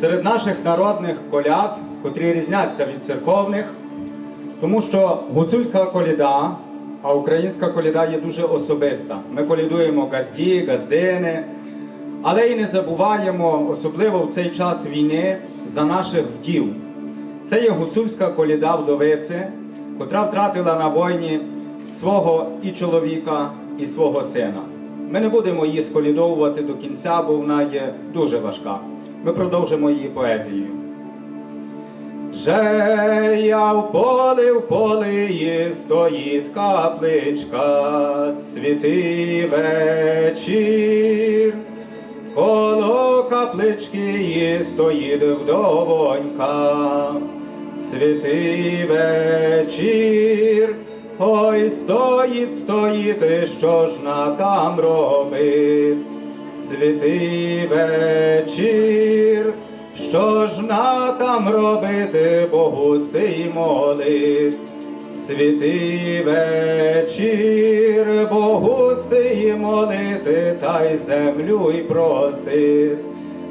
серед наших народних коляд, котрі різняться від церковних, тому що гуцульська коліда, а українська коліда є дуже особиста. Ми колідуємо газді, газдини, але й не забуваємо, особливо в цей час війни, за наших вдів. Це є гуцульська коліда вдовиці, котра втратила на війні свого і чоловіка, і свого сина. Ми не будемо її сколідовувати до кінця, бо вона є дуже важка. Ми продовжимо її поезією. Же я в полі в полі стоїть капличка, святий вечір. Коло каплички її стоїть вдовонька, святий вечір. Ой, стоїть, стоїть, що ж на там робить, святий вечір, що ж на там робити, Богу сей молить. Святий вечір, Богу сей молити, та й землю й просить.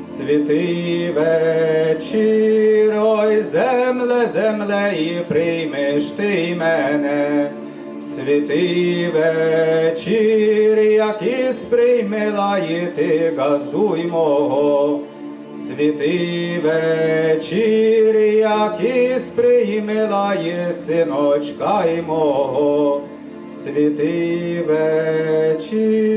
Святий вечір, ой, земле, земле, і приймеш ти мене. Святий вечір, як і ти газдуй мого. Святий вечір, як і сприймила є синочка й мого. Святий вечір.